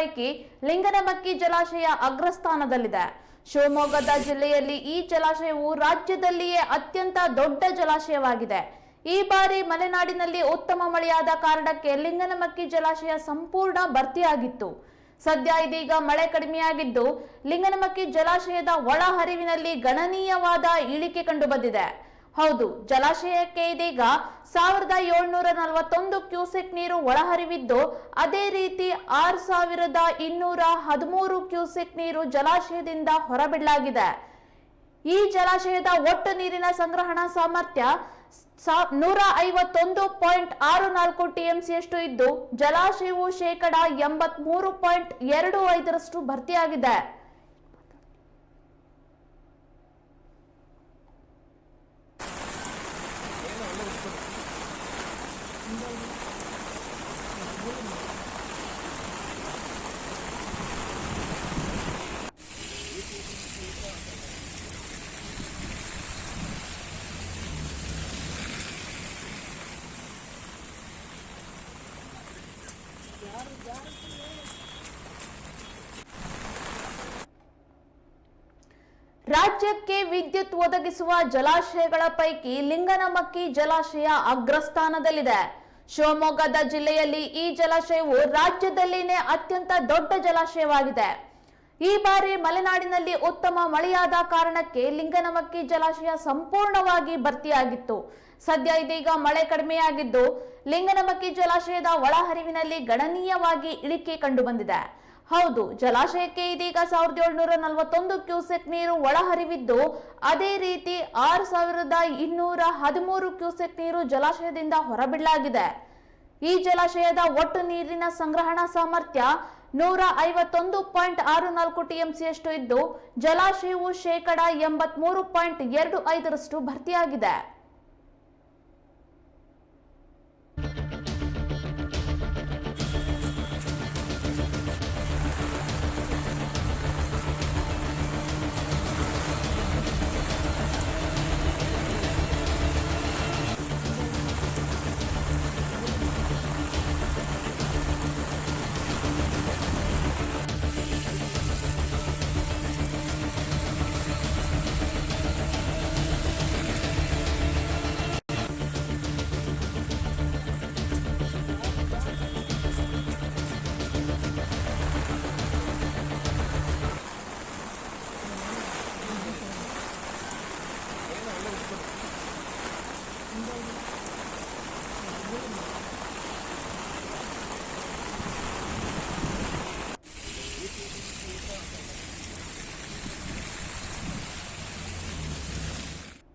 ಪೈಕಿ ಲಿಂಗನಮಕ್ಕಿ ಜಲಾಶಯ ಅಗ್ರಸ್ಥಾನದಲ್ಲಿದೆ. ಶಿವಮೊಗ್ಗದ ಜಿಲ್ಲೆಯಲ್ಲಿ ಈ ಜಲಾಶಯವು ರಾಜ್ಯದಲ್ಲಿಯೇ ಅತ್ಯಂತ ದೊಡ್ಡ ಜಲಾಶಯವಾಗಿದೆ. ಈ ಬಾರಿ ಮಲೆನಾಡಿನಲ್ಲಿ ಉತ್ತಮ ಮಳೆಯಾದ ಕಾರಣಕ್ಕೆ ಲಿಂಗನಮಕ್ಕಿ ಜಲಾಶಯ ಸಂಪೂರ್ಣ ಭರ್ತಿಯಾಗಿತ್ತು. ಸದ್ಯ ಇದೀಗ ಮಳೆ ಕಡಿಮೆಯಾಗಿದ್ದು, ಲಿಂಗನಮಕ್ಕಿ ಜಲಾಶಯದ ಒಳ ಹರಿವಿನಲ್ಲಿ ಗಣನೀಯವಾದ ಇಳಿಕೆ ಕಂಡುಬಂದಿದೆ. ಹೌದು, ಜಲಾಶಯಕ್ಕೆ ಇದೀಗ ಸಾವಿರದ ಏಳ್ನೂರ ನಲವತ್ತೊಂದು ಕ್ಯೂಸೆಕ್ ನೀರು ಒಳಹರಿವಿದ್ದು, ಅದೇ ರೀತಿ ಆರು ಸಾವಿರದ ಇನ್ನೂರ ಹದಿಮೂರು ಕ್ಯೂಸೆಕ್ ನೀರು ಜಲಾಶಯದಿಂದ ಹೊರಬಿಡಲಾಗಿದೆ. ಈ ಜಲಾಶಯದ ಒಟ್ಟು ನೀರಿನ ಸಂಗ್ರಹಣಾ ಸಾಮರ್ಥ್ಯ ನೂರ ಐವತ್ತೊಂದು ಪಾಯಿಂಟ್ ಆರು ನಾಲ್ಕು ಟಿಎಂಸಿಯಷ್ಟು ಇದ್ದು, ಜಲಾಶಯವು ಶೇಕಡ ಎಂಬತ್ ಮೂರು ಪಾಯಿಂಟ್ ಎರಡು ಐದರಷ್ಟು ಭರ್ತಿಯಾಗಿದೆ. Jari-jari sih. ರಾಜ್ಯಕ್ಕೆ ವಿದ್ಯುತ್ ಒದಗಿಸುವ ಜಲಾಶಯಗಳ ಪೈಕಿ ಲಿಂಗನಮಕ್ಕಿ ಜಲಾಶಯ ಅಗ್ರಸ್ಥಾನದಲ್ಲಿದೆ. ಶಿವಮೊಗ್ಗದ ಜಿಲ್ಲೆಯಲ್ಲಿ ಈ ಜಲಾಶಯವು ರಾಜ್ಯದಲ್ಲಿನೇ ಅತ್ಯಂತ ದೊಡ್ಡ ಜಲಾಶಯವಾಗಿದೆ. ಈ ಬಾರಿ ಮಲೆನಾಡಿನಲ್ಲಿ ಉತ್ತಮ ಮಳೆಯಾದ ಕಾರಣಕ್ಕೆ ಲಿಂಗನಮಕ್ಕಿ ಜಲಾಶಯ ಸಂಪೂರ್ಣವಾಗಿ ಭರ್ತಿಯಾಗಿತ್ತು. ಸದ್ಯ ಇದೀಗ ಮಳೆ ಕಡಿಮೆಯಾಗಿದ್ದು, ಲಿಂಗನಮಕ್ಕಿ ಜಲಾಶಯದ ಒಳಹರಿವಿನಲ್ಲಿ ಗಣನೀಯವಾಗಿ ಇಳಿಕೆ ಕಂಡುಬಂದಿದೆ. ಹೌದು, ಜಲಾಶಯಕ್ಕೆ ಇದೀಗ ಸಾವಿರದ ಏಳ್ನೂರ ನಲವತ್ತೊಂದು ಕ್ಯೂಸೆಕ್ ನೀರು ಒಳಹರಿವಿದ್ದು, ಅದೇ ರೀತಿ ಆರು ಸಾವಿರದ ಇನ್ನೂರ ಹದಿಮೂರು ಕ್ಯೂಸೆಕ್ ನೀರು ಜಲಾಶಯದಿಂದ ಹೊರಬಿಡಲಾಗಿದೆ. ಈ ಜಲಾಶಯದ ಒಟ್ಟು ನೀರಿನ ಸಂಗ್ರಹಣಾ ಸಾಮರ್ಥ್ಯ ನೂರ ಐವತ್ತೊಂದು ಪಾಯಿಂಟ್ ಆರು ನಾಲ್ಕು ಟಿಎಂಸಿಯಷ್ಟು ಇದ್ದು, ಜಲಾಶಯವು ಶೇಕಡ ಎಂಬತ್ಮೂರು ಪಾಯಿಂಟ್ ಎರಡು ಐದರಷ್ಟು ಭರ್ತಿಯಾಗಿದೆ.